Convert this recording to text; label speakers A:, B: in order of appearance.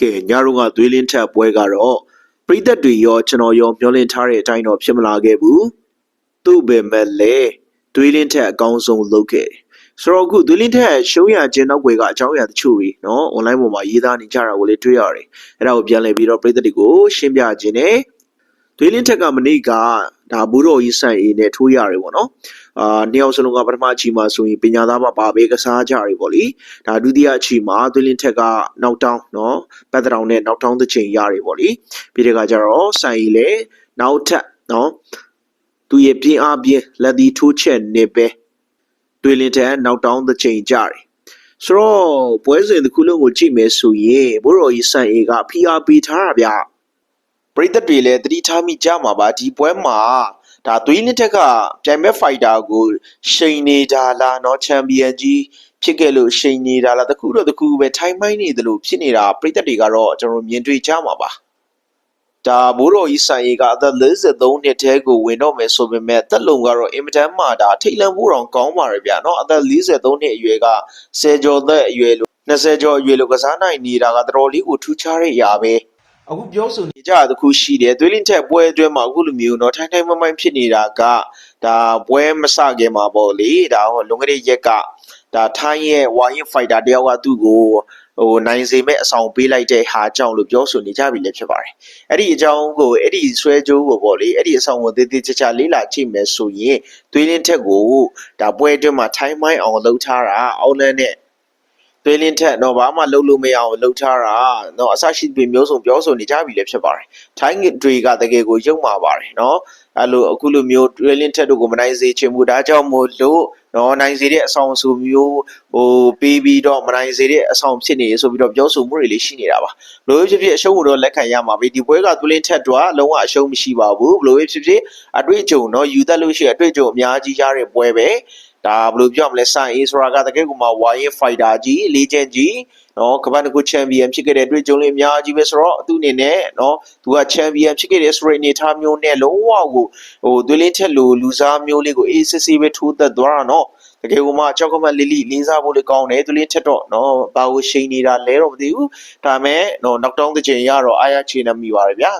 A: ကဲညတော့ကသွေးလင်းထက်ပွဲကတော့ပရိသတ်တွေရောကျွန်တော်ရောမျှော်လင့်ထားတဲ့အတိုင်းတော့ဖြစ်မလာခဲ့ဘူးသူ့ပဲမဲ့လေသွေးလင်းထက်အကောင်းဆုံးလုပ်ခဲ့တယ်ဆိုတော့အခုသွေးလင်းထက်ရှုံးရခြင်းနောက်ွယ်ကအကြောင်းအရာတချို့တွေနော် online ပေါ်မှာရေးသားနေကြတာကိုလည်းတွေ့ရတယ်အဲ့ဒါကိုပြန်လည်ပြီးတော့ပရိသတ်တွေကိုရှင်းပြခြင်းနဲ့ သွေးလင်းထက်ကမနေ့ကဒါဘူတော်ကြီးဆန်အေးနဲ့ထိုးရတယ်ပေါ့နော်အာနှစ်ယောက်စလုံးကပထမအချိန်မှာဆိုရင်ပညာသားမှာပါပေးကစားကြတယ်ပေါ့လေဒါဒုတိယအချိန်မှာသွေးလင်းထက်ကနောက်တောင်းနော်ပတ်တရောင်နဲ့နောက်တောင်းတစ်ချိန်ရတယ်ပေါ့လေပြီးတဲ့အခါကျတော့ဆန်အေးလည်းနောက်ထပ်နော်သူရဲ့ပြင်းအားပြင်းလက်ဒီထိုးချက်နေပဲသွေးလင်းထက်နောက်တောင်းတစ်ချိန်ကြတယ်ဆိုတော့ပွဲစဉ်တစ်ခုလုံးကိုကြည့်မယ်ဆိုရင်ဘိုးတော်ကြီးဆန်အေးက PRP ထားတာဗျ ပရိသတ်တွေလည်းတတိထားမိကြမှာပါဒီပွဲမှာဒါသွေးလင်းထက်ကပြိုင်ဘက်ဖိုက်တာကိုရှိန်နေတာလားเนาะချန်ပီယံကြီးဖြစ်ခဲ့လို့ရှိန်နေတာလားတခုတော့တခုပဲထိုင်းမိုင်းနေတယ်လို့ဖြစ်နေတာပရိသတ်တွေကတော့ကျွန်တော်တို့မြင်တွေ့ကြမှာပါဒါဘိုးတော်ကြီးဆိုင်ရီကအသက်53နှစ်တဲကိုဝင်တော့မယ်ဆိုပေမဲ့တက်လုံကတော့အင်မတန်မှဒါထိတ်လန့်ဖို့တောင်ကောင်းပါရဲ့ဗျာเนาะအသက်43နှစ်အရွယ်က10ကျော်သက်အရွယ်လို့20ကျော်အရွယ်လို့ကစားနိုင်နေတာကတော်တော်လေးကိုထူးခြားတဲ့အရာပဲ အခုပြောဆိုနေကြတာတစ်ခုရှိတယ်သွေးလင်းထက်ပွဲအတွင်းမှာအခုလိုမျိုးเนาะထိုင်းထိုင်းမမိုင်းဖြစ်နေတာကဒါပွဲမစခင်မှာပေါ့လေဒါဟိုလွန်ခဲ့တဲ့ရက်ကဒါထိုင်းရဲ့ဝါရင်ဖိုက်တာတယောက်ကသူ့ကိုဟိုနိုင်စေမဲ့အဆောင်ပေးလိုက်တဲ့ဟာကြောင့်လို့ပြောဆိုနေကြပြီလည်းဖြစ်ပါတယ်အဲ့ဒီအကြောင်းကိုအဲ့ဒီဆွဲကြိုးကိုပေါ့လေအဲ့ဒီအဆောင်ကိုသေးသေးချာချာလေးလာကြည့်မယ်ဆိုရင်သွေးလင်းထက်ကိုဒါပွဲအတွင်းမှာထိုင်းမိုင်းအောင်လှုပ်ထားတာအောက်လန်းနဲ့ သွေးလင်းထက်တော့ဘာမှလှုပ်လို့မရအောင်လှုပ်ထားတာတော့အဆရှိပင်မျိုးစုံပြောဆိုနေကြပြီလည်းဖြစ်ပါတယ်။ထိုင်းတွေကတကယ်ကိုယုံမှာပါတယ်နော်။အဲ့လိုအခုလိုမျိုးသွေးလင်းထက်တို့ကိုမနိုင်စေချင်ဘူးဒါကြောင့်မို့လို့နော်နိုင်စေတဲ့အဆောင်ဆိုမျိုးဟိုပေးပြီးတော့မနိုင်စေတဲ့အဆောင်ဖြစ်နေဆိုပြီးတော့ပြောဆိုမှုတွေလေးရှိနေတာပါ။ဘလို့ဖြစ်ဖြစ်အရှုံးကိုတော့လက်ခံရမှာပဲဒီပွဲကသွေးလင်းထက်တော့လုံးဝအရှုံးမရှိပါဘူး။ဘလို့ဖြစ်ဖြစ်အတွေ့အကြုံနော်ယူသက်လို့ရှိရင်အတွေ့အကြုံအများကြီးရတဲ့ပွဲပဲ။ ဒါဘယ်လိုပြောရမလဲဆန်အေးဆိုတာကတကယ်ကိုမှဝါရင်ဖိုက်တာကြီးလေဂျန်ကြီးနော်ကမ္ဘာတစ်ခုချန်ပီယံဖြစ်ခဲ့တဲ့တွေ့ကြုံလေးအများကြီးပဲဆိုတော့သူ့အနေနဲ့နော်သူကချန်ပီယံဖြစ်ခဲ့တဲ့ဆိုတဲ့အနေအထားမျိုးနဲ့လုံးဝကိုဟိုသွေးလင်းထက်လိုလူစားမျိုးလေးကိုအေးစစ်စစ်ပဲထိုးသက်သွားတာနော်တကယ်ကိုမှကြောက်ကမလီလီလေးစားဖို့လေးကောင်းတယ်သွေးလင်းထက်တော့နော်ဘာလို့ရှိန်နေတာလဲတော့မသိဘူးဒါပေမဲ့နော်နောက်တောင်းတစ်ချိန်ရတော့အားရချေနေမိပါတယ်ဗျာ